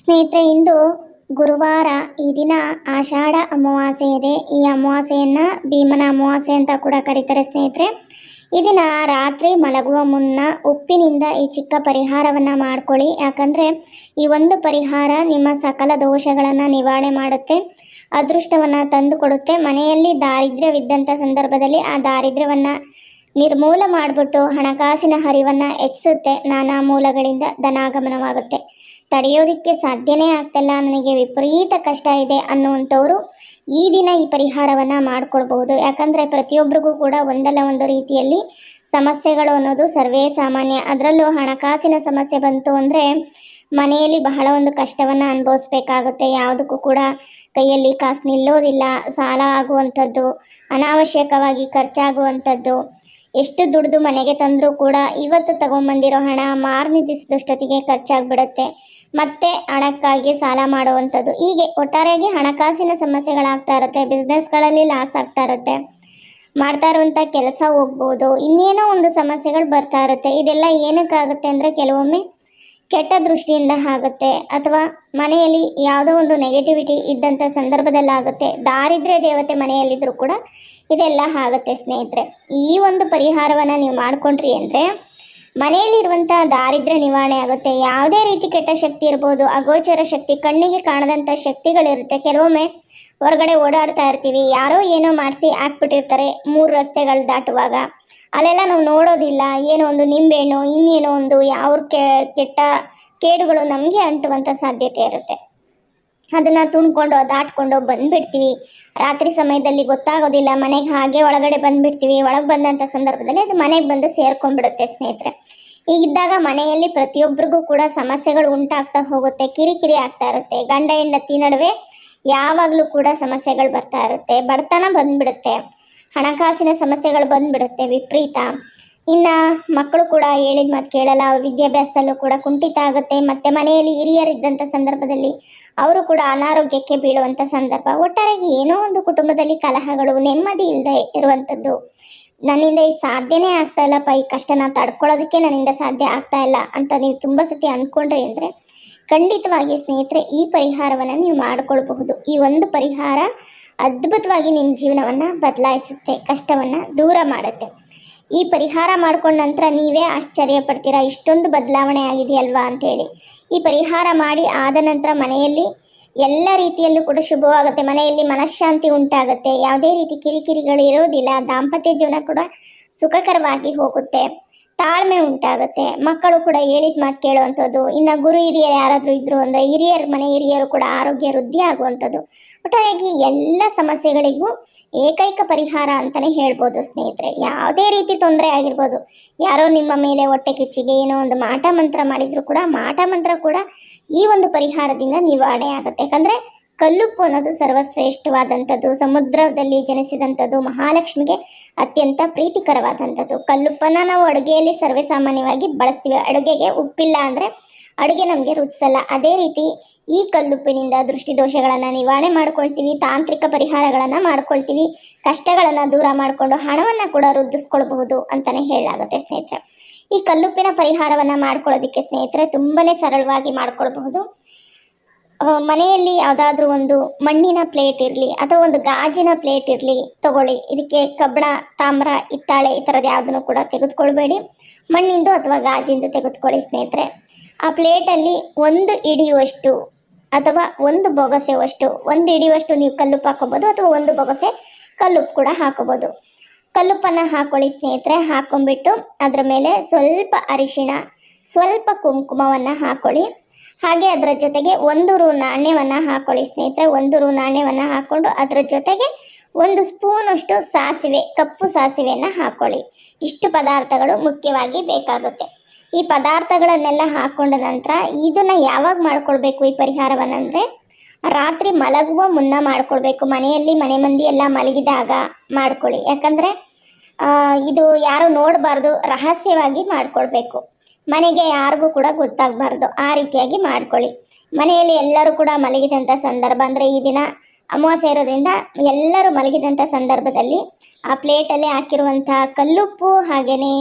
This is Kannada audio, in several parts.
ಸ್ನೇಹಿತರೆ, ಇಂದು ಗುರುವಾರ ಈ ದಿನ ಆಷಾಢ ಅಮಾವಾಸ್ಯೆ ಇದೆ. ಈ ಅಮಾವಾಸ್ಯೆಯನ್ನು ಭೀಮನ ಅಮಾವಾಸ್ಯೆ ಅಂತ ಕೂಡ ಕರೀತಾರೆ ಸ್ನೇಹಿತರೆ. ಈ ದಿನ ರಾತ್ರಿ ಮಲಗುವ ಮುನ್ನ ಉಪ್ಪಿನಿಂದ ಈ ಚಿಕ್ಕ ಪರಿಹಾರವನ್ನು ಮಾಡ್ಕೊಳ್ಳಿ. ಯಾಕಂದರೆ ಈ ಒಂದು ಪರಿಹಾರ ನಿಮ್ಮ ಸಕಲ ದೋಷಗಳನ್ನು ನಿವಾರಣೆ ಮಾಡುತ್ತೆ, ಅದೃಷ್ಟವನ್ನು ತಂದು ಕೊಡುತ್ತೆ ಮನೆಯಲ್ಲಿ ದಾರಿದ್ರ್ಯವಿದ್ದಂಥ ಸಂದರ್ಭದಲ್ಲಿ ಆ ದಾರಿದ್ರ್ಯವನ್ನು ನಿರ್ಮೂಲ ಮಾಡಿಬಿಟ್ಟು ಹಣಕಾಸಿನ ಹರಿವನ್ನು ಹೆಚ್ಚಿಸುತ್ತೆ. ನಾನಾ ಮೂಲಗಳಿಂದ ಧನಾಗಮನವಾಗುತ್ತೆ. ತಡೆಯೋದಕ್ಕೆ ಸಾಧ್ಯನೇ ಆಗ್ತಿಲ್ಲ. ನನಗೆ ವಿಪರೀತ ಕಷ್ಟ ಇದೆ ಅನ್ನುವಂಥವರು ಈ ದಿನ ಈ ಪರಿಹಾರವನ್ನು ಮಾಡಿಕೊಳ್ಬಹುದು ಯಾಕಂದರೆ ಪ್ರತಿಯೊಬ್ಬರಿಗೂ ಕೂಡ ಒಂದಲ್ಲ ಒಂದು ರೀತಿಯಲ್ಲಿ ಸಮಸ್ಯೆಗಳು ಅನ್ನೋದು ಸರ್ವೇ ಸಾಮಾನ್ಯ. ಅದರಲ್ಲೂ ಹಣಕಾಸಿನ ಸಮಸ್ಯೆ ಬಂತು ಅಂದರೆ ಮನೆಯಲ್ಲಿ ಬಹಳ ಒಂದು ಕಷ್ಟವನ್ನು ಅನುಭವಿಸ್ಬೇಕಾಗುತ್ತೆ. ಯಾವುದಕ್ಕೂ ಕೂಡ ಕೈಯಲ್ಲಿ ಕಾಸು ನಿಲ್ಲೋದಿಲ್ಲ. ಸಾಲ ಆಗುವಂಥದ್ದು, ಅನಾವಶ್ಯಕವಾಗಿ ಖರ್ಚಾಗುವಂಥದ್ದು, ಎಷ್ಟು ದುಡ್ದು ಮನೆಗೆ ತಂದರೂ ಕೂಡ ಇವತ್ತು ತಗೊಂಬಂದಿರೋ ಹಣ ಮಾರನೇ ದಿವಸದಷ್ಟೊತ್ತಿಗೆ ಖರ್ಚಾಗ್ಬಿಡುತ್ತೆ. ಮತ್ತೆ ಹಣಕ್ಕಾಗಿ ಸಾಲ ಮಾಡುವಂಥದ್ದು. ಹೀಗೆ ಒಟ್ಟಾರೆಯಾಗಿ ಹಣಕಾಸಿನ ಸಮಸ್ಯೆಗಳಾಗ್ತಾ ಇರುತ್ತೆ ಬಿಸ್ನೆಸ್ಗಳಲ್ಲಿ ಲಾಸ್ ಆಗ್ತಾ ಇರುತ್ತೆ, ಮಾಡ್ತಾ ಇರುವಂಥ ಕೆಲಸ ಹೋಗ್ಬೋದು, ಇನ್ನೇನೋ ಒಂದು ಸಮಸ್ಯೆಗಳು ಬರ್ತಾ ಇರುತ್ತೆ. ಇದೆಲ್ಲ ಏನಕ್ಕಾಗುತ್ತೆ ಅಂದರೆ ಕೆಲವೊಮ್ಮೆ ಕೆಟ್ಟ ದೃಷ್ಟಿಯಿಂದ ಆಗುತ್ತೆ. ಅಥವಾ ಮನೆಯಲ್ಲಿ ಯಾವುದೋ ಒಂದು ನೆಗೆಟಿವಿಟಿ ಇದ್ದಂಥ ಸಂದರ್ಭದಲ್ಲಾಗುತ್ತೆ ದಾರಿದ್ರ್ಯ ದೇವತೆ ಮನೆಯಲ್ಲಿದ್ದರೂ ಕೂಡ ಇದೆಲ್ಲ ಆಗುತ್ತೆ ಸ್ನೇಹಿತರೆ. ಈ ಒಂದು ಪರಿಹಾರವನ್ನು ನೀವು ಮಾಡಿಕೊಂಡ್ರಿ ಅಂದರೆ ಮನೆಯಲ್ಲಿರುವಂಥ ದಾರಿದ್ರ್ಯ ನಿವಾರಣೆ ಆಗುತ್ತೆ. ಯಾವುದೇ ರೀತಿ ಕೆಟ್ಟ ಶಕ್ತಿ ಇರ್ಬೋದು, ಅಗೋಚರ ಶಕ್ತಿ, ಕಣ್ಣಿಗೆ ಕಾಣದಂಥ ಶಕ್ತಿಗಳಿರುತ್ತೆ. ಕೆಲವೊಮ್ಮೆ ಹೊರಗಡೆ ಓಡಾಡ್ತಾ ಇರ್ತೀವಿ. ಯಾರೋ ಏನೋ ಮಾಡಿಸಿ ಹಾಕ್ಬಿಟ್ಟಿರ್ತಾರೆ, ಮೂರು ರಸ್ತೆಗಳು ದಾಟುವಾಗ. ಅಲ್ಲೆಲ್ಲ ನಾವು ನೋಡೋದಿಲ್ಲ. ಏನೋ ಒಂದು ನಿಂಬೆಹಣ್ಣು, ಇನ್ನೇನೋ ಒಂದು ಯಾವ ಕೆಟ್ಟ ಕೇಡುಗಳು ನಮಗೆ ಅಂಟುವಂಥ ಸಾಧ್ಯತೆ ಇರುತ್ತೆ. ಅದನ್ನು ತುಂಡ್ಕೊಂಡು ದಾಟ್ಕೊಂಡು ಬಂದ್ಬಿಡ್ತೀವಿ. ರಾತ್ರಿ ಸಮಯದಲ್ಲಿ ಗೊತ್ತಾಗೋದಿಲ್ಲ, ಮನೆಗೆ ಹಾಗೆ ಒಳಗಡೆ ಬಂದ್ಬಿಡ್ತೀವಿ. ಒಳಗೆ ಬಂದಂಥ ಸಂದರ್ಭದಲ್ಲಿ ಅದು ಮನೆಗೆ ಬಂದು ಸೇರ್ಕೊಂಡ್ಬಿಡುತ್ತೆ ಸ್ನೇಹಿತರೆ. ಹೀಗಿದ್ದಾಗ ಮನೆಯಲ್ಲಿ ಪ್ರತಿಯೊಬ್ಬರಿಗೂ ಕೂಡ ಸಮಸ್ಯೆಗಳು ಉಂಟಾಗ್ತಾ ಹೋಗುತ್ತೆ, ಕಿರಿಕಿರಿ ಆಗ್ತಾ ಇರುತ್ತೆ. ಗಂಡ, ಹೆಂಡತಿ ನಡುವೆ ಯಾವಾಗಲೂ ಕೂಡ ಸಮಸ್ಯೆಗಳು ಬರ್ತಾ ಇರುತ್ತೆ. ಬಡತನ ಬಂದ್ಬಿಡುತ್ತೆ. ಹಣಕಾಸಿನ ಸಮಸ್ಯೆಗಳು ಬಂದ್ಬಿಡುತ್ತೆ ವಿಪರೀತ. ಇನ್ನು ಮಕ್ಕಳು ಕೂಡ ಹೇಳಿದ ಮಾತು ಕೇಳಲ್ಲ, ಅವ್ರ ವಿದ್ಯಾಭ್ಯಾಸದಲ್ಲೂ ಕೂಡ ಕುಂಠಿತ ಆಗುತ್ತೆ. ಮತ್ತು ಮನೆಯಲ್ಲಿ ಹಿರಿಯರಿದ್ದಂಥ ಸಂದರ್ಭದಲ್ಲಿ ಅವರು ಕೂಡ ಅನಾರೋಗ್ಯಕ್ಕೆ ಬೀಳುವಂಥ ಸಂದರ್ಭ. ಒಟ್ಟಾರೆಯಾಗಿ ಏನೋ ಒಂದು ಕುಟುಂಬದಲ್ಲಿ ಕಲಹಗಳು, ನೆಮ್ಮದಿ ಇಲ್ಲದೆ ಇರುವಂಥದ್ದು ನನ್ನಿಂದ ಈ ಸಾಧ್ಯನೇ ಆಗ್ತಾ ಇಲ್ಲಪ್ಪ ಈ ಕಷ್ಟನ ತಡ್ಕೊಳ್ಳೋದಕ್ಕೆ ನನ್ನಿಂದ ಸಾಧ್ಯ ಆಗ್ತಾ ಇಲ್ಲ ಅಂತ ನೀವು ತುಂಬ ಸತಿ ಅಂದ್ಕೊಂಡ್ರಿ ಅಂದರೆ ಖಂಡಿತವಾಗಿ ಸ್ನೇಹಿತರೆ, ಈ ಪರಿಹಾರವನ್ನು ನೀವು ಮಾಡಿಕೊಳ್ಬಹುದು. ಈ ಒಂದು ಪರಿಹಾರ ಅದ್ಭುತವಾಗಿ ನಿಮ್ಮ ಜೀವನವನ್ನು ಬದಲಾಯಿಸುತ್ತೆ, ಕಷ್ಟವನ್ನು ದೂರ ಮಾಡುತ್ತೆ. ಈ ಪರಿಹಾರ ಮಾಡ್ಕೊಂಡ ನಂತರ ನೀವೇ ಆಶ್ಚರ್ಯ ಪಡ್ತೀರಾ ಇಷ್ಟೊಂದು ಬದಲಾವಣೆ ಆಗಿದೆಯಲ್ವಾ ಅಂಥೇಳಿ. ಈ ಪರಿಹಾರ ಮಾಡಿ ಆದ ನಂತರ ಮನೆಯಲ್ಲಿ ಎಲ್ಲ ರೀತಿಯಲ್ಲೂ ಕೂಡ ಶುಭವಾಗುತ್ತೆ. ಮನೆಯಲ್ಲಿ ಮನಃಶಾಂತಿ ಉಂಟಾಗುತ್ತೆ. ಯಾವುದೇ ರೀತಿ ಕಿರಿಕಿರಿಗಳು ಇರೋದಿಲ್ಲ ದಾಂಪತ್ಯ ಜೀವನ ಕೂಡ ಸುಖಕರವಾಗಿ ಹೋಗುತ್ತೆ. ತಾಳ್ಮೆ ಉಂಟಾಗುತ್ತೆ. ಮಕ್ಕಳು ಕೂಡ ಹೇಳಿದ ಮಾತು ಕೇಳುವಂಥದ್ದು, ಇನ್ನು ಗುರು ಹಿರಿಯರು ಯಾರಾದರೂ ಇದ್ರು ಅಂದರೆ ಹಿರಿಯರ ಮನೆ ಹಿರಿಯರು ಕೂಡ ಆರೋಗ್ಯ ವೃದ್ಧಿ ಆಗುವಂಥದ್ದು. ಒಟ್ಟಾರೆಯಾಗಿ ಎಲ್ಲ ಸಮಸ್ಯೆಗಳಿಗೂ ಏಕೈಕ ಪರಿಹಾರ ಅಂತಲೇ ಹೇಳ್ಬೋದು ಸ್ನೇಹಿತರೆ. ಯಾವುದೇ ರೀತಿ ತೊಂದರೆ ಆಗಿರ್ಬೋದು. ಯಾರೋ ನಿಮ್ಮ ಮೇಲೆ ಹೊಟ್ಟೆ ಕಿಚ್ಚಿಗೆ ಏನೋ ಒಂದು ಮಾಟ ಮಂತ್ರ ಮಾಡಿದರೂ ಕೂಡ, ಮಾಟ ಮಂತ್ರ ಕೂಡ ಈ ಒಂದು ಪರಿಹಾರದಿಂದ ನಿವಾರಣೆ ಆಗುತ್ತೆ. ಯಾಕಂದರೆ ಕಲ್ಲುಪ್ಪು ಅನ್ನೋದು ಸರ್ವಶ್ರೇಷ್ಠವಾದಂಥದ್ದು, ಸಮುದ್ರದಲ್ಲಿ ಜನಿಸಿದಂಥದ್ದು, ಮಹಾಲಕ್ಷ್ಮಿಗೆ ಅತ್ಯಂತ ಪ್ರೀತಿಕರವಾದಂಥದ್ದು. ಕಲ್ಲುಪ್ಪನ ನಾವು ಅಡುಗೆಯಲ್ಲಿ ಸರ್ವೇಸಾಮಾನ್ಯವಾಗಿ ಬಳಸ್ತೀವಿ. ಅಡುಗೆಗೆ ಉಪ್ಪಿಲ್ಲ ಅಂದರೆ ಅಡುಗೆ ನಮಗೆ ರುಚಿಸಲ್ಲ. ಅದೇ ರೀತಿ ಈ ಕಲ್ಲುಪ್ಪಿನಿಂದ ದೃಷ್ಟಿದೋಷಗಳನ್ನು ನಿವಾರಣೆ ಮಾಡ್ಕೊಳ್ತೀವಿ, ತಾಂತ್ರಿಕ ಪರಿಹಾರಗಳನ್ನು ಮಾಡ್ಕೊಳ್ತೀವಿ, ಕಷ್ಟಗಳನ್ನು ದೂರ ಮಾಡಿಕೊಂಡು ಹಣವನ್ನು ಕೂಡ ವೃದ್ಧಿಸ್ಕೊಳ್ಬಹುದು ಅಂತಲೇ ಹೇಳಲಾಗುತ್ತೆ ಸ್ನೇಹಿತರೆ. ಈ ಕಲ್ಲುಪ್ಪಿನ ಪರಿಹಾರವನ್ನು ಮಾಡ್ಕೊಳ್ಳೋದಕ್ಕೆ ಸ್ನೇಹಿತರೆ ತುಂಬನೇ ಸರಳವಾಗಿ ಮಾಡ್ಕೊಳ್ಬಹುದು. ಮನೆಯಲ್ಲಿ ಯಾವುದಾದ್ರೂ ಒಂದು ಮಣ್ಣಿನ ಪ್ಲೇಟ್ ಇರಲಿ ಅಥವಾ ಒಂದು ಗಾಜಿನ ಪ್ಲೇಟ್ ಇರಲಿ, ತಗೊಳ್ಳಿ. ಇದಕ್ಕೆ ಕಬ್ಬಣ, ತಾಮ್ರ, ಹಿತ್ತಾಳೆ ಈ ಥರದ್ದು ಯಾವುದನ್ನು ಕೂಡ ತೆಗೆದುಕೊಳ್ಬೇಡಿ. ಮಣ್ಣಿಂದು ಅಥವಾ ಗಾಜಿಂದು ತೆಗೆದುಕೊಳ್ಳಿ ಸ್ನೇಹಿತರೆ. ಆ ಪ್ಲೇಟಲ್ಲಿ ಒಂದು ಹಿಡಿಯುವಷ್ಟು ಅಥವಾ ಒಂದು ಬೊಗಸೆವಷ್ಟು ಒಂದು ಹಿಡಿಯುವಷ್ಟು ನೀವು ಕಲ್ಲುಪ್ಪು ಹಾಕೋಬೋದು ಅಥವಾ ಒಂದು ಬೊಗಸೆ ಕಲ್ಲುಪ್ಪು ಕೂಡ ಹಾಕೋಬೋದು ಕಲ್ಲುಪ್ಪನ್ನು ಹಾಕೊಳ್ಳಿ ಸ್ನೇಹಿತರೆ. ಹಾಕೊಂಡ್ಬಿಟ್ಟು ಅದರ ಮೇಲೆ ಸ್ವಲ್ಪ ಅರಿಶಿಣ, ಸ್ವಲ್ಪ ಕುಂಕುಮವನ್ನು ಹಾಕೊಳ್ಳಿ. ಹಾಗೆ ಅದರ ಜೊತೆಗೆ ಒಂದು ರು ನಾಣ್ಯವನ್ನು ಹಾಕೊಳ್ಳಿ ಸ್ನೇಹಿತರೆ, ಒಂದು ರು ನಾಣ್ಯವನ್ನು ಹಾಕ್ಕೊಂಡು ಅದರ ಜೊತೆಗೆ ಒಂದು ಸ್ಪೂನಷ್ಟು ಸಾಸಿವೆ, ಕಪ್ಪು ಸಾಸಿವೆಯನ್ನು ಹಾಕ್ಕೊಳ್ಳಿ ಇಷ್ಟು ಪದಾರ್ಥಗಳು ಮುಖ್ಯವಾಗಿ ಬೇಕಾಗುತ್ತೆ. ಈ ಪದಾರ್ಥಗಳನ್ನೆಲ್ಲ ಹಾಕ್ಕೊಂಡ ನಂತರ ಇದನ್ನು ಯಾವಾಗ ಮಾಡ್ಕೊಳ್ಬೇಕು ಈ ಪರಿಹಾರವನ್ನಂದರೆ ರಾತ್ರಿ ಮಲಗುವ ಮುನ್ನ ಮಾಡಿಕೊಳ್ಬೇಕು ಮನೆಯಲ್ಲಿ ಮನೆ ಮಂದಿ ಎಲ್ಲ ಮಲಗಿದಾಗ ಮಾಡ್ಕೊಳ್ಳಿ. ಯಾಕಂದರೆ ಇದು ಯಾರು ನೋಡಬಾರ್ದು, ರಹಸ್ಯವಾಗಿ ಮಾಡ್ಕೊಳ್ಬೇಕು ಮನೆಗೆ ಯಾರಿಗೂ ಕೂಡ ಗೊತ್ತಾಗಬಾರ್ದು. ಆ ರೀತಿಯಾಗಿ ಮಾಡ್ಕೊಳ್ಳಿ. ಮನೆಯಲ್ಲಿ ಎಲ್ಲರೂ ಕೂಡ ಮಲಗಿದಂಥ ಸಂದರ್ಭ ಅಂದರೆ ಈ ದಿನ ಅಮಾವಾಸ್ಯೆ ಇರೋದ್ರಿಂದ ಎಲ್ಲರೂ ಮಲಗಿದಂಥ ಸಂದರ್ಭದಲ್ಲಿ ಆ ಪ್ಲೇಟಲ್ಲಿ ಹಾಕಿರುವಂಥ ಕಲ್ಲುಪ್ಪು ಹಾಗೆಯೇ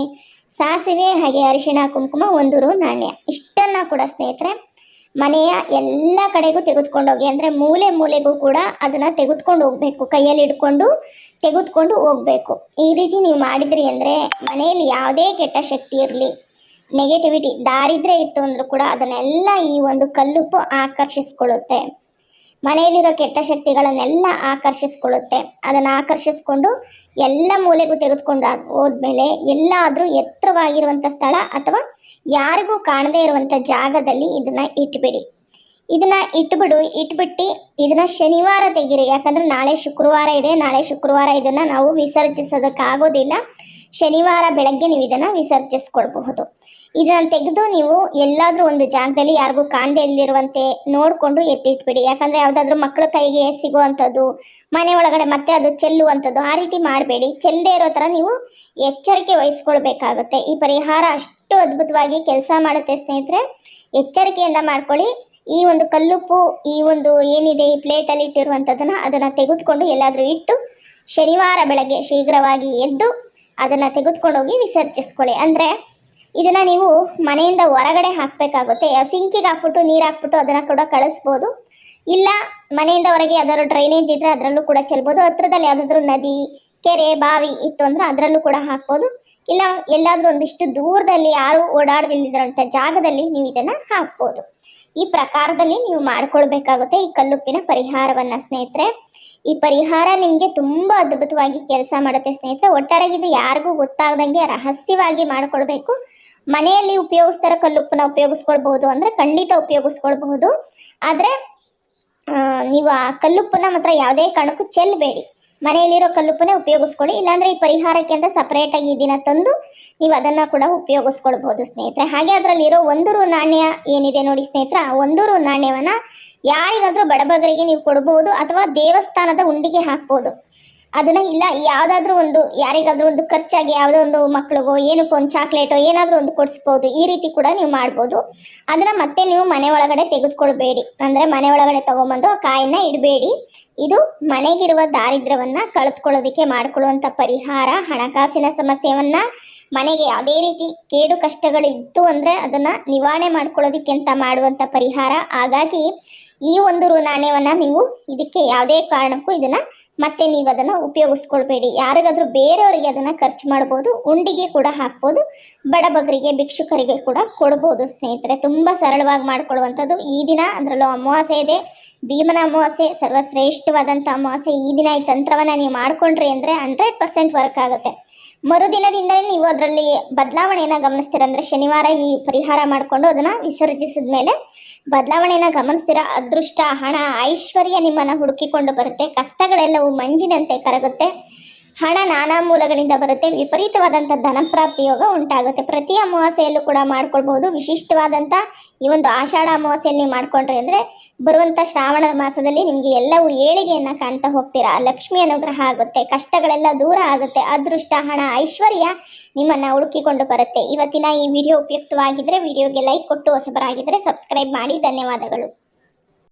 ಸಾಸಿವೆ ಹಾಗೆ ಅರಿಶಿಣ, ಕುಂಕುಮ ಒಂದು ರು ನಾಣ್ಯ. ಇಷ್ಟನ್ನು ಕೂಡ ಸ್ನೇಹಿತರೆ ಮನೆಯ ಎಲ್ಲ ಕಡೆಗೂ ತೆಗೆದುಕೊಂಡೋಗಿ ಅಂದರೆ ಮೂಲೆ ಮೂಲೆಗೂ ಕೂಡ ಅದನ್ನು ತೆಗೆದುಕೊಂಡು ಹೋಗಬೇಕು. ಕೈಯಲ್ಲಿ ಹಿಡ್ಕೊಂಡು ತೆಗೆದುಕೊಂಡು ಹೋಗಬೇಕು. ಈ ರೀತಿ ನೀವು ಮಾಡಿದ್ರಿ ಅಂದರೆ ಮನೆಯಲ್ಲಿ ಯಾವುದೇ ಕೆಟ್ಟ ಶಕ್ತಿ ಇರಲಿ. ನೆಗೆಟಿವಿಟಿ ದಾರಿದ್ರೆ ಇತ್ತು ಅಂದರೂ ಕೂಡ ಅದನ್ನೆಲ್ಲ ಈ ಒಂದು ಕಲ್ಲುಪ್ಪು ಆಕರ್ಷಿಸ್ಕೊಳ್ಳುತ್ತೆ. ಮನೆಯಲ್ಲಿರೋ ಕೆಟ್ಟ ಶಕ್ತಿಗಳನ್ನೆಲ್ಲ ಆಕರ್ಷಿಸ್ಕೊಳ್ಳುತ್ತೆ. ಅದನ್ನು ಆಕರ್ಷಿಸ್ಕೊಂಡು ಎಲ್ಲ ಮೂಲೆಗೂ ತೆಗೆದುಕೊಂಡು ಹೋದ್ಮೇಲೆ ಎಲ್ಲಾದರೂ ಎತ್ತರವಾಗಿರುವಂಥ ಸ್ಥಳ ಅಥವಾ ಯಾರಿಗೂ ಕಾಣದೇ ಇರುವಂಥ ಜಾಗದಲ್ಲಿ ಇದನ್ನು ಇಟ್ಬಿಡಿ. ಇದನ್ನು ಇಟ್ಬಿಡು, ಇಟ್ಬಿಟ್ಟು ಇದನ್ನು ಶನಿವಾರ ತೆಗೀರಿ. ಯಾಕಂದರೆ ನಾಳೆ ಶುಕ್ರವಾರ ಇದೆ. ನಾಳೆ ಶುಕ್ರವಾರ ಇದನ್ನು ನಾವು ವಿಸರ್ಜಿಸೋದಕ್ಕಾಗೋದಿಲ್ಲ. ಶನಿವಾರ ಬೆಳಗ್ಗೆ ನೀವು ಇದನ್ನು ವಿಸರ್ಜಿಸ್ಕೊಳ್ಬಹುದು. ಇದನ್ನ ತೆಗೆದು ನೀವು ಎಲ್ಲಾದ್ರೂ ಒಂದು ಜಾಗದಲ್ಲಿ ಯಾರಿಗೂ ಕಾಣದೇ ಇಲ್ಲದಿರುವಂತೆ ನೋಡಿಕೊಂಡು ಎತ್ತಿಟ್ಬಿಡಿ. ಯಾಕಂದ್ರೆ ಯಾವುದಾದ್ರೂ ಮಕ್ಕಳ ಕೈಗೆ ಸಿಗುವಂಥದ್ದು, ಮನೆ ಒಳಗಡೆ ಮತ್ತೆ ಅದು ಚೆಲ್ಲುವಂಥದ್ದು, ಆ ರೀತಿ ಮಾಡಬೇಡಿ. ಚೆಲ್ಲದೆ ಇರೋ ಥರ ನೀವು ಎಚ್ಚರಿಕೆ ವಹಿಸ್ಕೊಳ್ಬೇಕಾಗುತ್ತೆ. ಈ ಪರಿಹಾರ ಅಷ್ಟು ಅದ್ಭುತವಾಗಿ ಕೆಲಸ ಮಾಡುತ್ತೆ ಸ್ನೇಹಿತರೆ. ಎಚ್ಚರಿಕೆಯಿಂದ ಮಾಡ್ಕೊಳ್ಳಿ. ಈ ಒಂದು ಕಲ್ಲುಪ್ಪು, ಈ ಒಂದು ಏನಿದೆ, ಈ ಪ್ಲೇಟಲ್ಲಿ ಇಟ್ಟಿರುವಂಥದ್ದನ್ನು ಅದನ್ನು ತೆಗೆದುಕೊಂಡು ಎಲ್ಲಾದರೂ ಇಟ್ಟು ಶನಿವಾರ ಬೆಳಗ್ಗೆ ಶೀಘ್ರವಾಗಿ ಎದ್ದು ಅದನ್ನು ತೆಗೆದುಕೊಂಡೋಗಿ ವಿಸರ್ಜಿಸ್ಕೊಳ್ಳಿ. ಅಂದರೆ ಇದನ್ನ ನೀವು ಮನೆಯಿಂದ ಹೊರಗಡೆ ಹಾಕಬೇಕಾಗುತ್ತೆ. ಸಿಂಕಿಗೆ ಹಾಕ್ಬಿಟ್ಟು, ನೀರು ಹಾಕ್ಬಿಟ್ಟು ಅದನ್ನು ಕೂಡ ಕಳಿಸ್ಬೋದು. ಇಲ್ಲ, ಮನೆಯಿಂದ ಹೊರಗೆ ಯಾವ್ದಾದ್ರು ಡ್ರೈನೇಜ್ ಇದ್ರೆ ಅದರಲ್ಲೂ ಕೂಡ ಚೆಲ್ಬೋದು. ಹತ್ರದಲ್ಲಿ ಯಾವುದಾದ್ರೂ ನದಿ, ಕೆರೆ, ಬಾವಿ ಇತ್ತು ಅಂದ್ರೆ ಅದರಲ್ಲೂ ಕೂಡ ಹಾಕ್ಬೋದು. ಇಲ್ಲ, ಎಲ್ಲಾದ್ರೂ ಒಂದಿಷ್ಟು ದೂರದಲ್ಲಿ ಯಾರು ಓಡಾಡದಿಲ್ಲದಿರೋಂಥ ಜಾಗದಲ್ಲಿ ನೀವು ಇದನ್ನ ಹಾಕ್ಬೋದು. ಈ ಪ್ರಕಾರದಲ್ಲಿ ನೀವು ಮಾಡ್ಕೊಳ್ಬೇಕಾಗುತ್ತೆ ಈ ಕಲ್ಲುಪ್ಪಿನ ಪರಿಹಾರವನ್ನ ಸ್ನೇಹಿತರೆ. ಈ ಪರಿಹಾರ ನಿಮಗೆ ತುಂಬಾ ಅದ್ಭುತವಾಗಿ ಕೆಲಸ ಮಾಡುತ್ತೆ ಸ್ನೇಹಿತರೆ. ಒಟ್ಟಾರೆಗೆ ಇದು ಯಾರಿಗೂ ಗೊತ್ತಾಗದಂಗೆ ರಹಸ್ಯವಾಗಿ ಮಾಡ್ಕೊಳ್ಬೇಕು. ಮನೆಯಲ್ಲಿ ಉಪಯೋಗಿಸ್ತಾರ ಕಲ್ಲುಪ್ಪನ್ನ ಉಪಯೋಗಿಸ್ಕೊಳ್ಬಹುದು ಅಂದ್ರೆ ಖಂಡಿತ ಉಪಯೋಗಿಸ್ಕೊಳ್ಬಹುದು. ಆದ್ರೆ ನೀವು ಆ ಕಲ್ಲುಪ್ಪನ್ನ ಮಾತ್ರ ಯಾವುದೇ ಕಾರಣಕ್ಕೂ ಚೆಲ್ಲಬೇಡಿ ಮನೆಯಲ್ಲಿರೋ ಕಲ್ಲುಪ್ಪನ್ನೇ ಉಪಯೋಗಿಸ್ಕೊಳ್ಳಿ, ಇಲ್ಲಾಂದ್ರೆ ಈ ಪರಿಹಾರಕ್ಕೆ ಅಂತ ಸಪರೇಟ್ ಆಗಿ ಇದನ್ನ ತಂದು ನೀವು ಅದನ್ನ ಕೂಡ ಉಪಯೋಗಿಸ್ಕೊಳ್ಬೋದು ಸ್ನೇಹಿತರೆ. ಹಾಗೆ ಅದರಲ್ಲಿರೋ ಒಂದೂರು ನಾಣ್ಯ ಏನಿದೆ ನೋಡಿ ಸ್ನೇಹಿತರೆ, ಆ ಒಂದೂರು ನಾಣ್ಯವನ್ನು ಯಾರಿಗಾದರೂ ಬಡಬಗರಿಗೆ ನೀವು ಕೊಡ್ಬೋದು ಅಥವಾ ದೇವಸ್ಥಾನದ ಉಂಡಿಗೆ ಹಾಕ್ಬೋದು. ಅದನ್ನ ಇಲ್ಲ, ಯಾವುದಾದ್ರೂ ಒಂದು, ಯಾರಿಗಾದ್ರೂ ಒಂದು ಖರ್ಚಾಗಿ ಯಾವುದೋ ಒಂದು ಮಕ್ಳಿಗೋ, ಏನಕ್ಕೋ ಒಂದು ಚಾಕ್ಲೇಟೋ ಏನಾದರೂ ಒಂದು ಕೊಡಿಸ್ಬೋದು. ಈ ರೀತಿ ಕೂಡ ನೀವು ಮಾಡ್ಬೋದು. ಅದನ್ನ ಮತ್ತೆ ನೀವು ಮನೆ ಒಳಗಡೆ ತೆಗೆದುಕೊಳ್ಬೇಡಿ. ಅಂದರೆ ಮನೆ ಒಳಗಡೆ ತಗೊಂಬಂದು ಆ ಕಾಯನ್ನ ಇಡಬೇಡಿ. ಇದು ಮನೆಗಿರುವ ದಾರಿದ್ರ್ಯವನ್ನ ಕಳೆದುಕೊಳ್ಳೋದಕ್ಕೆ ಮಾಡಿಕೊಳ್ಳುವಂಥ ಪರಿಹಾರ, ಹಣಕಾಸಿನ ಸಮಸ್ಯೆಯನ್ನ ಮನೆಗೆ ಯಾವುದೇ ರೀತಿ ಕೇಡು ಕಷ್ಟಗಳು ಇತ್ತು ಅಂದರೆ ಅದನ್ನು ನಿವಾರಣೆ ಮಾಡ್ಕೊಳ್ಳೋದಕ್ಕೆ ಅಂತ ಮಾಡುವಂಥ ಪರಿಹಾರ. ಹಾಗಾಗಿ ಈ ಒಂದು ಋಣಾಣ್ಯವನ್ನು ನೀವು ಇದಕ್ಕೆ ಯಾವುದೇ ಕಾರಣಕ್ಕೂ ಇದನ್ನು ಮತ್ತೆ ನೀವು ಅದನ್ನು ಉಪಯೋಗಿಸ್ಕೊಳ್ಬೇಡಿ. ಯಾರಿಗಾದರೂ ಬೇರೆಯವರಿಗೆ ಅದನ್ನು ಖರ್ಚು ಮಾಡ್ಬೋದು, ಉಂಡಿಗೆ ಕೂಡ ಹಾಕ್ಬೋದು ಬಡಬಗರಿಗೆ ಭಿಕ್ಷುಕರಿಗೆ ಕೂಡ ಕೊಡ್ಬೋದು ಸ್ನೇಹಿತರೆ. ತುಂಬ ಸರಳವಾಗಿ ಮಾಡ್ಕೊಳ್ಳುವಂಥದ್ದು ಈ ದಿನ. ಅದರಲ್ಲೂ ಅಮಾವಾಸ್ಯೆ ಇದೆ. ಭೀಮನ ಅಮಾವಾಸ್ಯೆ ಸರ್ವಶ್ರೇಷ್ಠವಾದಂಥ ಅಮಾವಾಸ್ಯೆ ಈ ದಿನ ಈ ತಂತ್ರವನ್ನು ನೀವು ಮಾಡಿಕೊಂಡ್ರಿ ಅಂದರೆ ಹಂಡ್ರೆಡ್ ಪರ್ಸೆಂಟ್ ವರ್ಕ್ ಆಗುತ್ತೆ. ಮರುದಿನದಿಂದ ನೀವು ಅದರಲ್ಲಿ ಬದಲಾವಣೆಯನ್ನು ಗಮನಿಸ್ತೀರ ಅಂದರೆ ಶನಿವಾರ ಈ ಪರಿಹಾರ ಮಾಡಿಕೊಂಡು ಅದನ್ನು ವಿಸರ್ಜಿಸಿದ ಮೇಲೆ ಬದಲಾವಣೆಯನ್ನು ಗಮನಿಸ್ತೀರ. ಅದೃಷ್ಟ, ಹಣ, ಐಶ್ವರ್ಯ ನಿಮ್ಮನ್ನು ಹುಡುಕಿಕೊಂಡು ಬರುತ್ತೆ. ಕಷ್ಟಗಳೆಲ್ಲವೂ ಮಂಜಿನಂತೆ ಕರಗುತ್ತೆ. ಹಣ ನಾನಾ ಮೂಲಗಳಿಂದ ಬರುತ್ತೆ. ವಿಪರೀತವಾದಂಥ ಧನಪ್ರಾಪ್ತಿ ಯೋಗ ಉಂಟಾಗುತ್ತೆ. ಪ್ರತಿ ಅಮಾವಾಸ್ಯೆಯಲ್ಲೂ ಕೂಡ ಮಾಡ್ಕೊಳ್ಬಹುದು. ವಿಶಿಷ್ಟವಾದಂಥ ಈ ಒಂದು ಆಷಾಢ ಅಮಾವಾಸ್ಯೆಯಲ್ಲಿ ಮಾಡ್ಕೊಂಡ್ರೆ ಅಂದರೆ ಬರುವಂಥ ಶ್ರಾವಣ ಮಾಸದಲ್ಲಿ ನಿಮಗೆ ಎಲ್ಲವೂ ಏಳಿಗೆಯನ್ನು ಕಾಣ್ತಾ ಹೋಗ್ತೀರಾ. ಲಕ್ಷ್ಮಿ ಅನುಗ್ರಹ ಆಗುತ್ತೆ. ಕಷ್ಟಗಳೆಲ್ಲ ದೂರ ಆಗುತ್ತೆ. ಅದೃಷ್ಟ, ಹಣ, ಐಶ್ವರ್ಯ ನಿಮ್ಮನ್ನು ಹುಡುಕಿಕೊಂಡು ಬರುತ್ತೆ. ಇವತ್ತಿನ ಈ ವಿಡಿಯೋ ಉಪಯುಕ್ತವಾಗಿದ್ದರೆ ವಿಡಿಯೋಗೆ ಲೈಕ್ ಕೊಟ್ಟು ಹೊಸಬರಾಗಿದ್ದರೆ ಸಬ್ಸ್ಕ್ರೈಬ್ ಮಾಡಿ. ಧನ್ಯವಾದಗಳು.